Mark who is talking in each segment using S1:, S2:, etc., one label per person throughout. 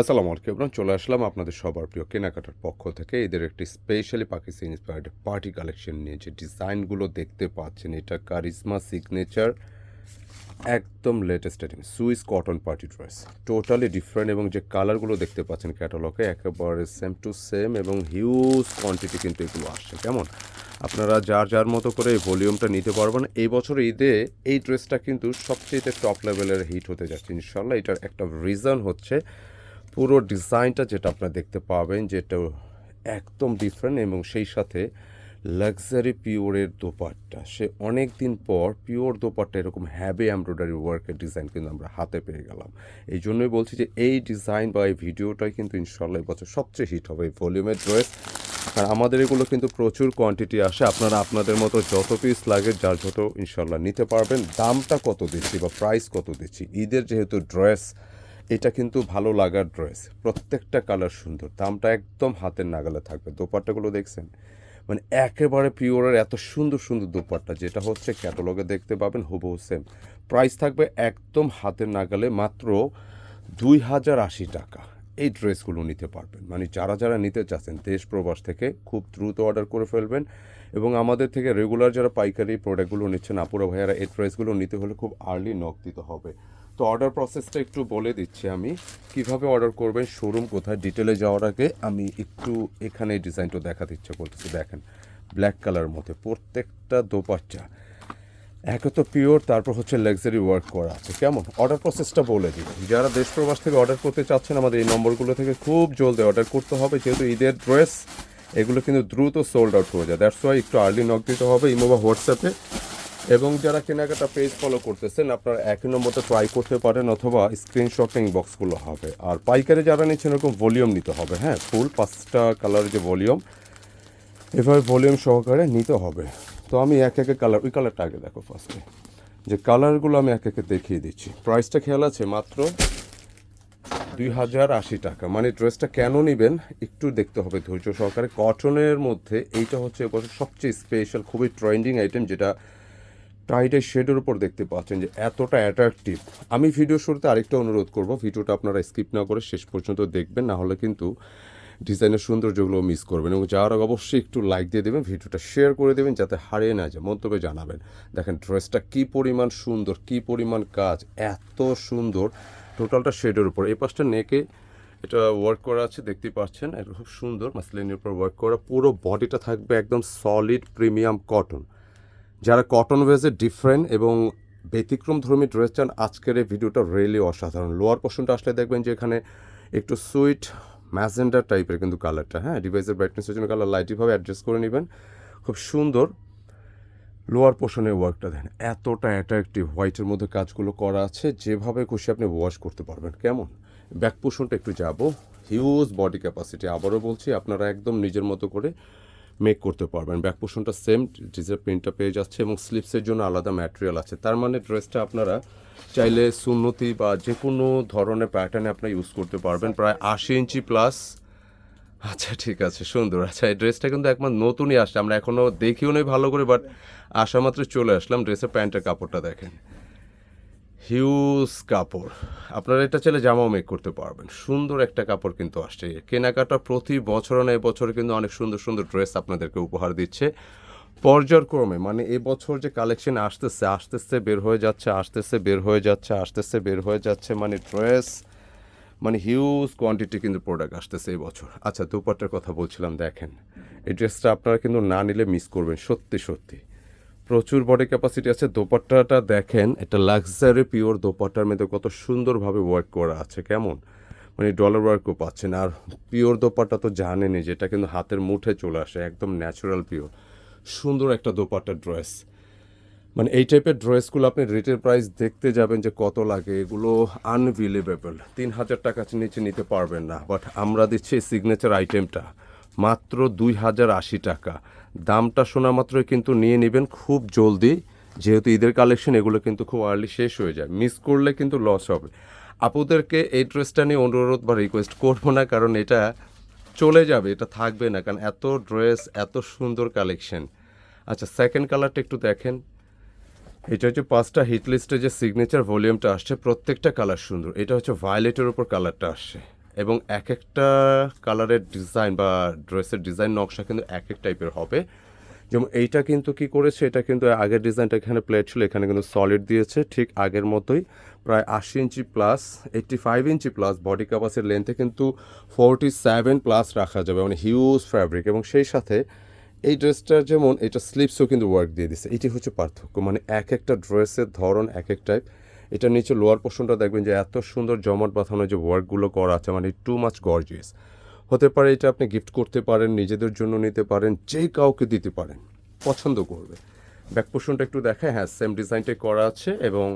S1: আসসালামু আলাইকুম এবার চলে আসলাম আপনাদের সবার প্রিয় কেনাকাটার পক্ষ থেকে। এদের একটি specially Pakistan inspired party collection নিয়ে যে ডিজাইনগুলো দেখতে পাচ্ছেন, এটা কারিজমা সিগনেচার একদম latest item swiss cotton party dress totally different এবং যে কালারগুলো দেখতে পাচ্ছেন ক্যাটালগে একেবারে সেম টু সেম এবং হিউজ কোয়ান্টিটি কিন্তু এগুলো আসছে। কেমন? আপনারা যার যার মতো করে এই ভলিউমটা নিতে পারবেন। এই বছর ঈদে এই ড্রেসটা কিন্তু সবচেয়ে টপ লেভেলের হিট হতে যাচ্ছে ইনশাল্লাহ এটার একটা রিজন হচ্ছে পুরো ডিজাইনটা যেটা আপনারা দেখতে পাবেন যেটা একদম ডিফারেন্ট এবং সেই সাথে লাক্সারি পিওরের দোপাট্টা। সে অনেক দিন পর পিওর দোপাট্টা এরকম হ্যাভি এমব্রয়ডারি ওয়ার্কের ডিজাইন কিন্তু আমরা হাতে পেয়ে গেলাম। এই জন্যই বলছি যে এই ডিজাইন বা এই ভিডিওটাই কিন্তু ইনশাল্লাহ বছর সবচেয়ে হিট হবে এই ভলিউমের ড্রেস আর আমাদের এগুলো কিন্তু প্রচুর কোয়ান্টিটি আসে। আপনারা আপনাদের মতো যত পিস লাগে যার যত ইনশাল্লাহ নিতে পারবেন। দামটা কত দিচ্ছি বা প্রাইস কত দিচ্ছি? ঈদের যেহেতু ড্রেস এটা কিন্তু ভালো লাগার ড্রেস প্রত্যেকটা কালার সুন্দর। দামটা একদম হাতের নাগালে থাকবে। দোপাট্টাগুলো দেখছেন? মানে একেবারে পিওরের এত সুন্দর সুন্দর দোপাট্টা, যেটা হচ্ছে ক্যাটালগে দেখতে পাবেন, হুবহু সেম প্রাইস থাকবে একদম হাতের নাগালে মাত্র দুই হাজার আশি টাকা। এই ড্রেসগুলো নিতে পারবেন। মানে যারা যারা নিতে চাচ্ছেন, দেশ প্রবাস থেকে খুব দ্রুত অর্ডার করে ফেলবেন এবং আমাদের থেকে রেগুলার যারা পাইকারি প্রোডাক্টগুলো নিচ্ছেন, আপুরা ভাইয়ারা, এই ড্রেসগুলো নিতে হলে খুব আর্লি নক দিতে হবে। তো অর্ডার প্রসেসটা একটু বলে দিচ্ছি আমি। কীভাবে অর্ডার করবেন শোরুম কোথায় ডিটেলে যাওয়ার আগে আমি একটু এখানে ডিজাইনটা দেখাতে ইচ্ছা করতেছি। দেখেন ব্ল্যাক কালার মধ্যে প্রত্যেকটা দোপাচ্চা একে তো পিওর তারপর হচ্ছে লাক্সারি ওয়ার্ক করা আছে। কেমন? অর্ডার প্রসেসটা বলে দিই। যারা দেশ প্রবাস থেকে অর্ডার করতে চাচ্ছেন, আমাদের এই নম্বরগুলো থেকে খুব জলদি অর্ডার করতে হবে। যেহেতু ঈদের ড্রেস এগুলো কিন্তু দ্রুত সোল্ড আউট হয়ে যায়। দ্যাটস ওয়াই একটু আর্লি নক দিতে হবে, ইমো বা হোয়াটসঅ্যাপে। এবং যারা কেনাকাটা পেজ ফলো করতেছেন, আপনারা একই নম্বরটা ট্রাই করতে পারেন অথবা স্ক্রিনশটিং বক্সগুলো হবে। আর পাইকারি যারা নিচ্ছেন এরকম ভলিউম নিতে হবে হ্যাঁ? ফুল পাঁচটা কালারের যে ভলিউম এভাবে ভলিউম সহকারে নিতে হবে। তো আমি এক একে কালার ওই কালারটা আগে দেখো ফার্স্টে যে কালারগুলো আমি এক একে দেখিয়ে দিচ্ছি। প্রাইসটা খেয়াল আছে মাত্র দুই হাজার আশি টাকা। মানে ড্রেসটা কেন নেবেন, একটু দেখতে হবে ধৈর্য সহকারে। কটনের মধ্যে এইটা হচ্ছে এবছর সবচেয়ে স্পেশাল খুবই ট্রেন্ডিং আইটেম যেটা টাইটের শেডের উপর দেখতে পাচ্ছেন যে এতটা অ্যাট্রাকটিভ আমি ভিডিও শুরুতে আরেকটা অনুরোধ করব ভিডিওটা আপনারা স্কিপ না করে শেষ পর্যন্ত দেখবেন, না হলে কিন্তু ডিজাইনের সৌন্দর্যগুলো মিস করবেন এবং যাওয়ার অবশ্যই একটু লাইক দিয়ে দেবেন ভিডিওটা শেয়ার করে দেবেন যাতে হারিয়ে না যায়, মন্তব্যে জানাবেন। দেখেন ড্রেসটা কী পরিমাণ সুন্দর, কী পরিমাণ কাজ, এত সুন্দর। টোটালটা শেডের উপর। এই পাশটা নেকে এটা ওয়ার্ক করা আছে দেখতেই পাচ্ছেন, এটা খুব সুন্দর মাসলিনের উপর ওয়ার্ক করা। পুরো বডিটা থাকবে একদম সলিড প্রিমিয়াম কটন যারা কটন ওয়েজে ডিফারেন্ট এবং ব্যতিক্রম ধর্মী ড্রেস চান, আজকের এই ভিডিওটা রিয়েলি অসাধারণ। লোয়ার পোর্শনটা আসলে দেখবেন যে এখানে একটু সুইট ম্যাজেন্ডার টাইপের কিন্তু কালারটা হ্যাঁ? ডিভাইসের ব্রাইটনেসের জন্য কালার লাইটভাবে অ্যাডজাস্ট করে নেবেন। খুব সুন্দর লোয়ার পোর্শনের ওয়ার্কটা দেন এতটা অ্যাট্রাকটিভ হোয়াইটের মধ্যে কাজগুলো করা আছে, যেভাবে খুশি আপনি ওয়াশ করতে পারবেন। কেমন? ব্যাক পোর্শনটা একটু যাব। হিউজ বডি ক্যাপাসিটি আবারও বলছি, আপনারা একদম নিজের মতো করে মেক করতে পারবেন। ব্যাক পোর্শনটা সেম ডিজাইন প্রিন্টটা পেয়ে যাচ্ছে এবং স্লিপসের জন্য আলাদা ম্যাটেরিয়াল আছে। তার মানে ড্রেসটা আপনারা চাইলে সুন্নতি বা যে কোনো ধরনের প্যাটার্নে আপনি ইউজ করতে পারবেন। প্রায় আশি ইঞ্চি প্লাস আচ্ছা ঠিক আছে, সুন্দর। আচ্ছা এই ড্রেসটা কিন্তু একমাত্র নতুনই আসছে। আমরা এখনও দেখিও নেই ভালো করে বাট আসা মাত্র চলে আসলাম। ড্রেসের প্যান্টের কাপড়টা দেখেন। হিউজ কাপড়। আপনারা এটা চাইলে জামাও মেক করতে পারবেন। সুন্দর একটা কাপড় কিন্তু আসছে। কেনাকাটা প্রতি বছর না এবছর কিন্তু অনেক সুন্দর সুন্দর ড্রেস আপনাদেরকে উপহার দিচ্ছে। পর্যায়ক্রমে মানে এবছর যে কালেকশন আসতেছে আসতেছে, বের হয়ে যাচ্ছে, আসতেছে, বের হয়ে যাচ্ছে, আসতেছে, বের হয়ে যাচ্ছে মানে ড্রেস মানে হিউজ কোয়ান্টিটি কিন্তু প্রোডাক্ট আসতেছে এই বছর আচ্ছা দুপাট্টার কথা বলছিলাম, দেখেন। এই ড্রেসটা আপনারা কিন্তু না নিলে মিস করবেন, সত্যি সত্যি। প্রচুর বডি ক্যাপাসিটি আছে, দোপাট্টাটা দেখেন, এটা লাক্সারি পিওর দোপাট্টার মধ্যে কত সুন্দরভাবে ওয়ার্ক করা আছে, কেমন? মানে ডলার ওয়ার্কও পাচ্ছেন, আর পিওর দোপাট্টা তো জানেনই যেটা কিন্তু হাতের মুঠে চলে আসে, একদম ন্যাচারাল পিওর সুন্দর একটা দোপাট্টার ড্রেস মানে এই টাইপের ড্রেসগুলো আপনি রেটের প্রাইস দেখতে যাবেন যে কত লাগে, এগুলো আনবিলিভেবল তিন হাজার টাকা নিচে নিতে পারবেন না বাট আমরা দিচ্ছি সিগনেচার আইটেমটা মাত্র দুই হাজার আশি টাকা। দামটা শোনা মাত্রই কিন্তু নিয়ে নেবেন খুব জলদি। যেহেতু ঈদের কালেকশন, এগুলো কিন্তু খুব আর্লি শেষ হয়ে যায়। মিস করলে কিন্তু লস হবে। আপুদেরকে এই ড্রেসটা নিয়ে অনুরোধ বা রিকোয়েস্ট করব না, কারণ এটা চলে যাবে, এটা থাকবে না, কারণ এত ড্রেস এত সুন্দর কালেকশন। আচ্ছা সেকেন্ড কালারটা একটু দেখেন। এটা হচ্ছে পাঁচটা হিট লিস্টে যে সিগনেচার ভলিউমটা আসছে, প্রত্যেকটা কালার সুন্দর। এটা হচ্ছে ভায়োলেটের উপর কালারটা আসছে। এবং এক একটা কালারের ডিজাইন বা ড্রেসের ডিজাইন নকশা কিন্তু এক এক টাইপের হবে। যেমন এইটা কিন্তু কি করেছে, এটা কিন্তু আগের ডিজাইনটা এখানে প্লেট ছিল, এখানে কিন্তু সলিড দিয়েছে, ঠিক আগের মতোই প্রায় আশি inch plus eighty five inch plus body কাপাসের লেন্থে কিন্তু ফোরটি সেভেন প্লাস রাখা যাবে মানে হিউজ ফ্যাব্রিক এবং সেই সাথে এই ড্রেসটার যেমন, এটা স্লিপসও কিন্তু ওয়ার্ক দিয়ে দিছে। এটি হচ্ছে পার্থক্য মানে এক একটা ড্রেসের ধরন এক এক টাইপ এটা নিচে লোয়ার পোর্শনটা দেখবেন যে এত সুন্দর জমাট বাঁধানো যে ওয়ার্কগুলো করা আছে মানে টু মাচ গর্জিয়াস হতে পারে এটা আপনি গিফট করতে পারেন, নিজেদের জন্য নিতে পারেন, যে কাউকে দিতে পারেন, পছন্দ করবে। ব্যাক পোর্শনটা একটু দেখায় হ্যাঁ সেম ডিজাইনটাই করা আছে এবং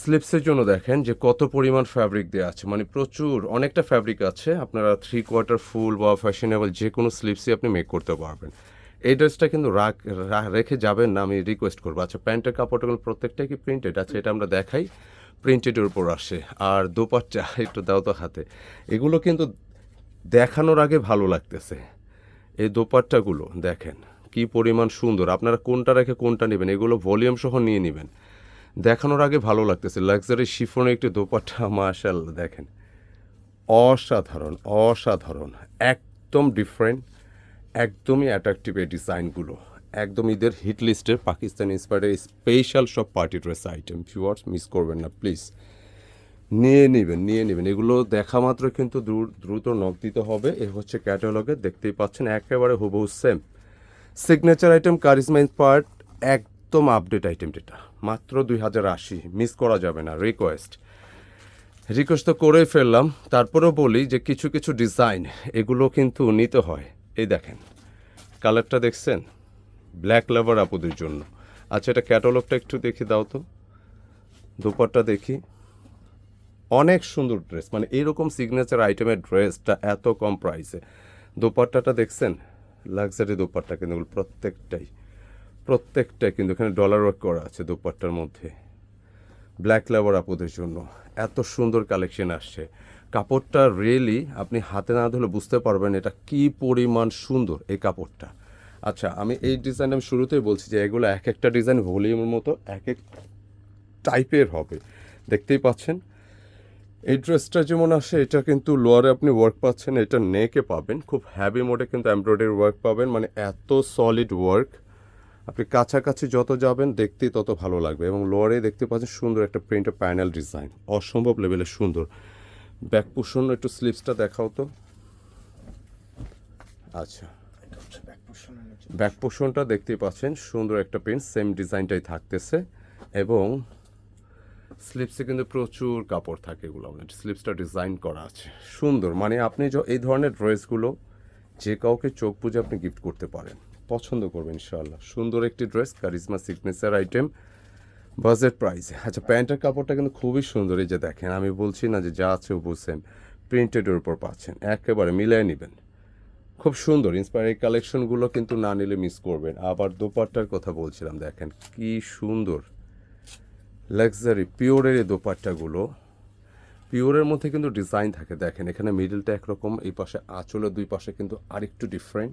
S1: স্লিপসের জন্য দেখেন যে কত পরিমাণ ফ্যাব্রিক দেওয়া আছে। মানে প্রচুর, অনেকটা ফ্যাব্রিক আছে, আপনারা থ্রি কোয়ার্টার ফুল বা ফ্যাশনেবল যে কোনো স্লিপসই আপনি মেক করতে পারবেন। এই ড্রেসটা কিন্তু রাখ যাবেন না, আমি রিকোয়েস্ট করব। আচ্ছা প্যান্টের কাপড়গুলো প্রত্যেকটাই কি প্রিন্টেড আছে এটা আমরা দেখাই। প্রিন্টেডের উপর আসে। আর দোপাট্টা, একটু দাও তো হাতে। এগুলো কিন্তু দেখানোর আগে ভালো লাগতেছে। এই দোপাট্টাগুলো, দেখেন, কি পরিমাণ সুন্দর। আপনারা কোনটা রেখে কোনটা নেবেন? এগুলো ভলিউম সহ নিয়ে নেবেন। দেখানোর আগে ভালো লাগতেছে। লাক্সারি শিফনের একটি দোপাট্টা মাশাল দেখেন। অসাধারণ অসাধারণ, একদম ডিফারেন্ট একদমই অ্যাট্রাকটিভ এই ডিজাইনগুলো একদম ঈদের হিট লিস্টের পাকিস্তান ইন্সপায়ার্ড স্পেশাল সব party dress item viewers miss করবেন না প্লিজ নিয়ে নেবেন নিয়ে নেবেন। এগুলো দেখা মাত্র কিন্তু দ্রু- দ্রুত নখ দিতে হবে। এ হচ্ছে ক্যাটালগে দেখতেই পাচ্ছেন, একেবারে হুবহু same signature item Charizma inspired একদম আপডেট আইটেম যেটা। মাত্র দুই হাজার আশি মিস করা যাবে না রিকোয়েস্ট রিকোয়েস্ট তো করেই ফেললাম। তারপরেও বলি যে কিছু কিছু ডিজাইন এগুলো কিন্তু নিতে হয়। এই দেখেন, কালারটা দেখছেন? ব্ল্যাক লাভার আপুদের জন্য। আচ্ছা এটা ক্যাটালগটা একটু দেখি, দাও তো। দুপারটা দেখি। অনেক সুন্দর ড্রেস মানে এরকম সিগনেচার আইটেমের ড্রেসটা এত কম প্রাইসে দোপাট্টাটা দেখছেন? লাক্সারি দোপাট্টা কিন্তু প্রত্যেকটাই প্রত্যেকটাই কিন্তু এখানে ডলার ওয়ার্ক করা আছে দোপাট্টার মধ্যে। ব্ল্যাক লেবার আপুদের জন্য। এত সুন্দর কালেকশন আসছে। কাপড়টা রিয়েলি আপনি হাতে না ধরলে বুঝতে পারবেন এটা কি পরিমাণ সুন্দর এই কাপড়টা। আচ্ছা আমি এই ডিজাইন আমি শুরুতেই বলছি যে এগুলো এক একটা ডিজাইন ভলিউমের মতো, এক এক টাইপের হবে। দেখতেই পাচ্ছেন? এই ড্রেসটা যেমন আসে, এটা কিন্তু লোয়ারে আপনি ওয়ার্ক পাচ্ছেন, এটা নেকে পাবেন। খুব হ্যাভি মোডে কিন্তু এমব্রয়ডারি ওয়ার্ক পাবেন মানে এত সলিড ওয়ার্ক আপনি কাছাকাছি যত যাবেন, দেখতেই তত ভালো লাগবে। এবং লোয়ারে দেখতে পাচ্ছেন সুন্দর একটা প্রিন্টের প্যানেল ডিজাইন অসম্ভব লেভেলের সুন্দর। ব্যাক পুষণ একটু স্লিপসটা দেখাও তো। আচ্ছা।
S2: ব্যাক
S1: পোর্শনটা দেখতেই পাচ্ছেন, সুন্দর একটা প্রিন্ট সেম ডিজাইনটাই থাকতেছে। এবং স্লিপসে কিন্তু প্রচুর কাপড় থাকে এগুলো আমাদের স্লিপসটা ডিজাইন করা আছে। সুন্দর মানে আপনি এই ধরনের ড্রেসগুলো যে কাউকে চোখ বুঝে আপনি গিফট করতে পারেন। পছন্দ করবেন, ইনশাআল্লাহ। সুন্দর একটি dress Charizma signature item budget প্রাইসে। আচ্ছা প্যান্টের কাপড়টা কিন্তু খুবই সুন্দর, এই যে দেখেন, আমি বলছি না যে যা আছে বুঝছেন প্রিন্টেডের উপর পাচ্ছেন, একেবারে মিলিয়ে নেবেন। খুব সুন্দর ইন্সপায়ার এই কালেকশনগুলো কিন্তু না নিলে মিস করবেন। আবার দোপাট্টার কথা বলছিলাম, দেখেন, কি সুন্দর লাক্সারি পিওরের এই দোপাট্টাগুলো। পিওরের মধ্যে কিন্তু ডিজাইন থাকে, দেখেন, এখানে মিডলটা একরকম, এই পাশে আঁচলের দুই পাশে কিন্তু আরেকটু ডিফারেন্ট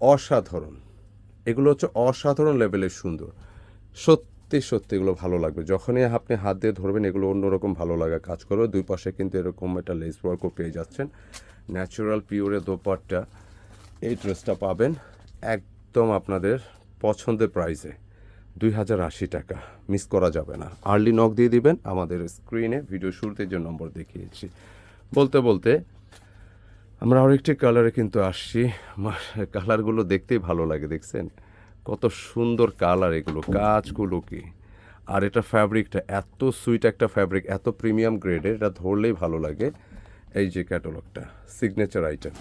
S1: অসাধারণ। এগুলো হচ্ছে অসাধারণ লেভেলের সুন্দর। সত্যি সত্যি সত্যি এগুলো ভালো লাগবে। যখনই আপনি হাত দিয়ে ধরবেন, এগুলো অন্যরকম ভালো লাগা কাজ করবে দুই পাশে কিন্তু এরকম একটা লেস ওয়ার্কও পেয়ে যাচ্ছেন। ন্যাচারাল পিওরের দোপাট্টা এই ড্রেসটা পাবেন একদম আপনাদের পছন্দের প্রাইসে দুই হাজার আশি টাকা। মিস করা যাবে না। আর্লি নক দিয়ে দিবেন। আমাদের স্ক্রিনে ভিডিও শুরুতে যে নম্বর দেখিয়েছি। বলতে বলতে আমরা আরেকটি কালারে কিন্তু আসছি। কালারগুলো দেখতেই ভালো লাগে, দেখছেন? কত সুন্দর কালার এগুলো কাজগুলো কি আর এটা ফ্যাব্রিকটা, এত সুইট একটা ফ্যাব্রিক, এত প্রিমিয়াম গ্রেডের, এটা ধরলেই ভালো লাগে। এই যে ক্যাটালগটা সিগনেচার আইটেম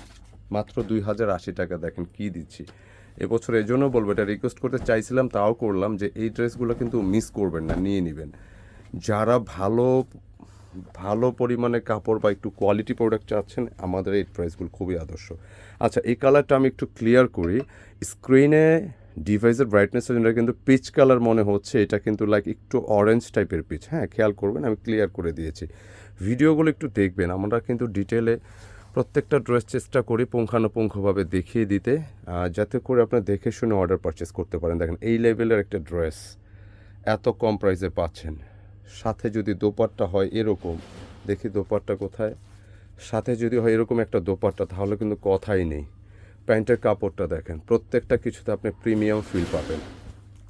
S1: মাত্র দুই হাজার আশি টাকা, দেখেন কি দিচ্ছি। এবছর এই জন্য বলব, এটা রিকোয়েস্ট করতে চাইছিলাম, তাও করলাম যে এই ড্রেসগুলো কিন্তু মিস করবেন না, নিয়ে নেবেন। যারা ভালো ভালো পরিমাণে কাপড় বা একটু কোয়ালিটি প্রোডাক্ট চাচ্ছেন, আমাদের এই প্রাইসগুলো খুবই আদর্শ। আচ্ছা এই কালারটা আমি একটু ক্লিয়ার করি। স্ক্রিনে ডিভাইসের ব্রাইটনেসের জন্য কিন্তু পিচ কালার মনে হচ্ছে। এটা কিন্তু লাইক একটু অরেঞ্জ টাইপের পিচ হ্যাঁ খেয়াল করবেন, আমি ক্লিয়ার করে দিয়েছি। ভিডিওগুলো একটু দেখবেন, আমরা কিন্তু ডিটেলে প্রত্যেকটা ড্রেস চেষ্টা করি পুঙ্খানুপুঙ্খভাবে দেখিয়ে দিতে যাতে করে আপনার দেখে শুনে অর্ডার পারচেস করতে পারেন। দেখেন, এই লেভেলের একটা ড্রেস এত কম প্রাইসে পাচ্ছেন। সাথে যদি দোপাট্টা হয় এরকম, দেখি দোপাট্টা কোথায়? সাথে যদি হয় এরকম একটা দোপাট্টা, তাহলে কিন্তু কথাই নেই। প্যান্টের কাপড়টা দেখেন, প্রত্যেকটা কিছুতে আপনি প্রিমিয়াম ফিল পাবেন।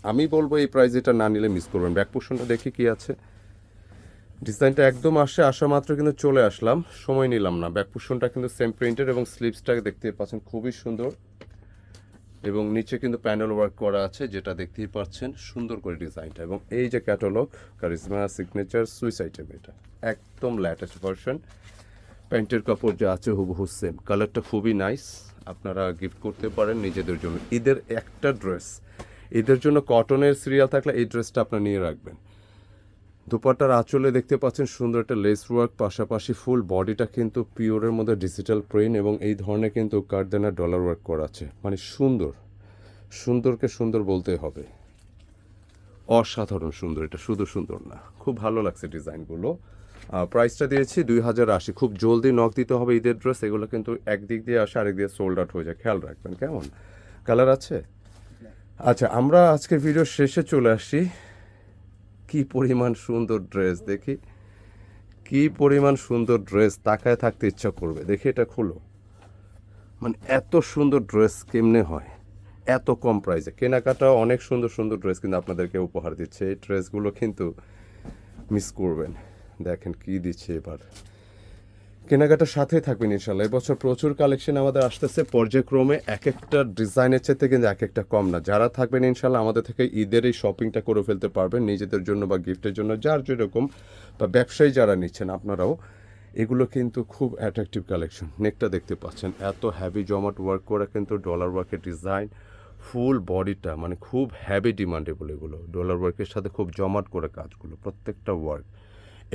S1: আমি বলব এই প্রাইস এটা না নিলে মিস করবেন। ব্যাক পোর্শনটা দেখি কি আছে। ডিজাইনটা একদম আসে, আসা মাত্র কিন্তু চলে আসলাম, সময় নিলাম না। ব্যাক পোর্শনটা কিন্তু সেম প্রিন্টের এবং স্লিভসটা দেখতে পাচ্ছেন খুবই সুন্দর। এবং নিচে কিন্তু প্যানেল ওয়ার্ক করা আছে, যেটা দেখতেই পাচ্ছেন সুন্দর করে ডিজাইনটা এবং এই যে catalogue Charizma signature swiss item এটা, একদম ল্যাটেস্ট ভার্সন প্যান্টের কাপড় যা আছে হুবহু সেম কালারটা খুবই নাইস আপনারা গিফট করতে পারেন নিজেদের জন্য। ঈদের একটা ড্রেস ঈদের জন্য কটনের সিরিয়াল থাকলে এই ড্রেসটা আপনার নিয়ে রাখবেন। দুপাট্টার আঁচলে দেখতে পাচ্ছেন সুন্দর একটা লেস ওয়ার্ক পাশাপাশি ফুল বডিটা কিন্তু পিওরের মধ্যে ডিজিটাল প্রিন্ট এবং এই ধরনের কিন্তু কার্ডেনার ডলার ওয়ার্ক করা আছে। মানে সুন্দর। সুন্দরকে সুন্দর বলতে হবে। অসাধারণ সুন্দর এটা। শুধু সুন্দর না। খুব ভালো লাগছে ডিজাইনগুলো প্রাইসটা দিয়েছি, দুই হাজার আশি। খুব জলদি নক দিতে হবে ঈদের ড্রেস এগুলো কিন্তু একদিক দিয়ে আসে, আরেক দিয়ে সোল্ড আউট হয়ে যায়। খেয়াল রাখবেন, কেমন? কালার আছে? আচ্ছা আমরা আজকের ভিডিও শেষে চলে আসি। কি পরিমাণ সুন্দর ড্রেস দেখি। কি পরিমাণ সুন্দর ড্রেস তাকায় থাকতে ইচ্ছা করবে। দেখি এটা খুলো। মানে এত সুন্দর ড্রেস কেমনে হয়? এত কম প্রাইসে কেনাকাটা অনেক সুন্দর সুন্দর ড্রেস কিন্তু আপনাদেরকে উপহার দিচ্ছে। এই ড্রেসগুলো কিন্তু মিস করবেন। দেখেন কি দিচ্ছে এবার। কেনাকাটার সাথেই থাকবেন ইনশাল্লাহ এবছর প্রচুর কালেকশন আমাদের আসতেছে। পর্যায়ক্রমে এক একটা ডিজাইনের চাইতে কিন্তু এক একটা কম না। যারা থাকবেন ইনশাল্লাহ আমাদের থেকে ঈদের এই শপিংটা করে ফেলতে পারবেন নিজেদের জন্য বা গিফটের জন্য, যার যেরকম বা ব্যবসায়ী যারা নিচ্ছেন আপনারাও, এগুলো কিন্তু খুব অ্যাট্রাকটিভ কালেকশন নেকটা দেখতে পাচ্ছেন, এত হ্যাভি জমাট ওয়ার্ক করা কিন্তু ডলার ওয়ার্কের ডিজাইন ফুল বডিটা মানে খুব হ্যাভি ডিমান্ডেবল এগুলো। ডলার ওয়ার্কের সাথে খুব জমাট করে কাজগুলো, প্রত্যেকটা ওয়ার্ক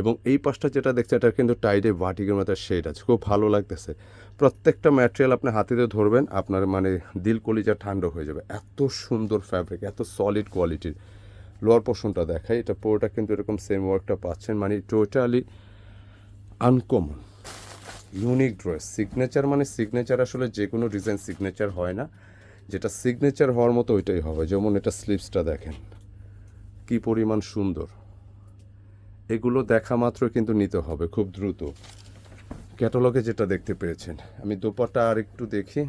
S1: এবং এই পাশটা যেটা দেখছে এটা কিন্তু টাইডে বাটিকের মতো শেড আছে। খুব ভালো লাগতেছে। প্রত্যেকটা ম্যাটেরিয়াল আপনি হাতিতে ধরবেন, আপনার মানে দিল কলিজা ঠান্ডা হয়ে যাবে। এত সুন্দর ফ্যাব্রিক এত সলিড কোয়ালিটির লোয়ার পোর্শনটা দেখাই, এটা পুরোটা কিন্তু এরকম সেম ওয়ার্কটা পাচ্ছেন মানে totally uncommon unique dress signature মানে সিগনেচার আসলে যে কোনো ডিজাইন সিগনেচার হয় না। যেটা সিগনেচার হওয়ার মতো ওইটাই হবে। যেমন এটা স্লিপসটা দেখেন, কি পরিমাণ সুন্দর। এগুলো দেখা মাত্র কিন্তু নিতে হবে, খুব দ্রুত। ক্যাটালগে যেটা দেখতে পেয়েছেন, আমি দোপাটা আর একটু দেখি।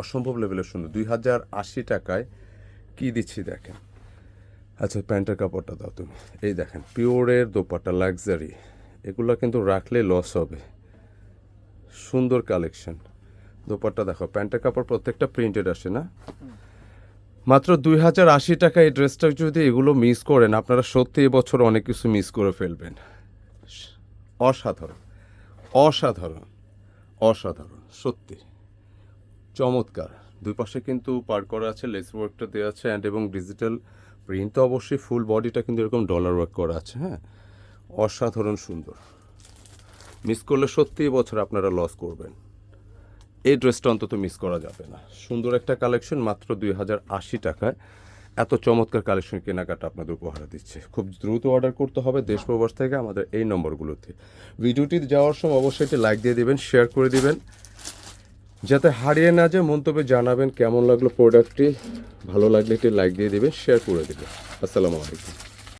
S1: অসম্ভব লেভেলের সুন্দর, দুই হাজার আশি টাকায় কি দিচ্ছি দেখেন। আচ্ছা প্যান্টের কাপড়টা দাও তুমি। এই দেখেন পিওরের দোপাটা লাক্সারি এগুলো কিন্তু রাখলে লস হবে। সুন্দর কালেকশন দোপাট্টা দেখো, প্যান্টের কাপড় প্রত্যেকটা প্রিন্টেড আসে না? মাত্র দুই হাজার আশি টাকা এই ড্রেসটা যদি এগুলো মিস করেন, আপনারা সত্যি এবছর অনেক কিছু মিস করে ফেলবেন। অসাধারণ। অসাধারণ। অসাধারণ। সত্যি। চমৎকার। দুই পাশে কিন্তু পার করা আছে লেস ওয়ার্কটা দেওয়া আছে অ্যান্ড এবং ডিজিটাল প্রিন্ট তো অবশ্যই ফুল বডিটা কিন্তু এরকম ডলার ওয়ার্ক করা আছে হ্যাঁ? অসাধারণ সুন্দর। মিস করলে সত্যি বছর আপনারা লস করবেন। এই ড্রেসটা অন্তত মিস করা যাবে না। সুন্দর একটা কালেকশন মাত্র দুই হাজার আশি টাকায়। এত চমৎকার কালেকশন কেনাকাটা আপনাদের উপহার দিচ্ছে। খুব দ্রুত অর্ডার করতে হবে দেশ প্রবাস থেকে আমাদের এই নম্বরগুলোতে। ভিডিওটি যাওয়ার সময় অবশ্যই একটি লাইক দিয়ে দিবেন শেয়ার করে দিবেন। যাতে হারিয়ে না যায় মন্তব্যে জানাবেন কেমন লাগল প্রোডাক্টটি ভালো লাগলে একটি লাইক দিয়ে দিবেন শেয়ার করে দেবেন। আসসালামু আলাইকুম।